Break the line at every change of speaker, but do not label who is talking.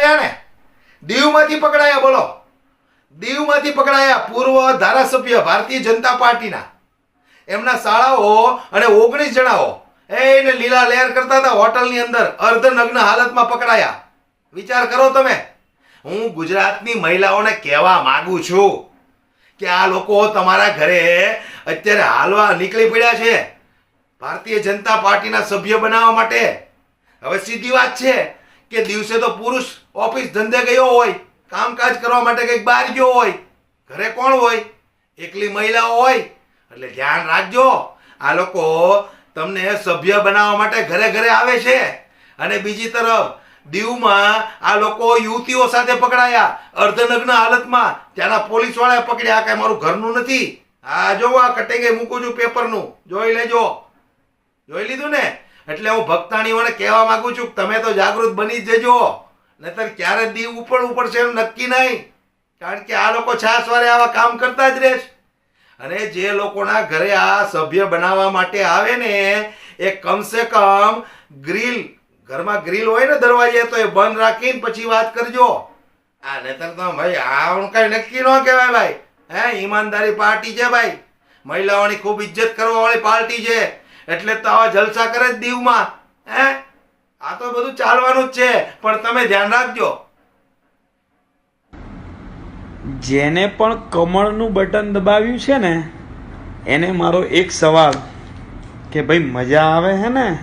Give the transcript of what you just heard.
ને? દીવમાંથી પકડાયા, બોલો. દીવમાંથી પકડાયા પૂર્વ ધારાસભ્ય ભારતીય જનતા પાર્ટીના. એમના શાળાઓ અને ઓગણીસ જણાઓ એને લીલા લહેર કરતા હતા, હોટલની અંદર અર્ધનગ્ન હાલતમાં પકડાયા. વિચાર કરો તમે. હું ગુજરાતની મહિલાઓને કહેવા માંગુ છું કે આ લોકો તમારા ઘરે અત્યારે હાલવા નીકળી પડ્યા છે. ભારતીય જનતા પાર્ટીના સભ્ય બનાવવા માટે. હવે સીધી વાત છે. કે દિવસે તો પુરુષ ઓફિસ ધંધે ગયો હોય, કામકાજ કરવા માટે કંઈક બહાર ગયો હોય, ઘરે કોણ હોય? એકલી મહિલાઓ હોય. એટલે ધ્યાન રાખજો, આ લોકો તમને સભ્ય બનાવવા માટે ઘરે ઘરે આવે છે. અને બીજી તરફ, દીવમાં આ લોકો યુવતીઓ સાથે પકડાયા. અર્ધનગ્ન હાલતમાં ત્યાંના પોલીસવાળાએ પકડ્યા. કે મારું ઘરનું નથી. આ જો આ કટેગે મૂકું છું પેપરનું. જોઈ લેજો. જોઈ લીધું ને? એટલે હું ભક્તાણીઓને કહેવા માંગુ છું તમે તો જાગૃત બની જજો. નહીતર ક્યારે દીવ ઉપર છે એમ નક્કી નહીં. કારણ કે આ લોકો છાસવારે આવા કામ કરતા જ રહેશ. અને જે લોકોના ઘરે આ સભ્ય બનાવવા માટે આવે ને, એ કમસે કમ ગ્રીલ, ઘરમાં ગ્રીલ હોય ને દરવાજે, તો એ બંધ રાખીને પછી વાત કરજો. આ નહીતર તો ભાઈ, આ કઈ નક્કી ન કહેવાય ભાઈ. હે, ઈમાનદારી પાર્ટી છે ભાઈ. મહિલાઓની ખૂબ ઇજ્જત કરવા વાળી પાર્ટી છે. એટલે તો આવા જલસા કરે જ દીવમાં, હે? આ તો બધું ચાલવાનું જ છે, પણ તમે ધ્યાન રાખજો.
જેને પણ કમળનું બટન દબાવ્યું છે ને, એને મારો એક સવાલ કે ભાઈ મજા આવે હે ને?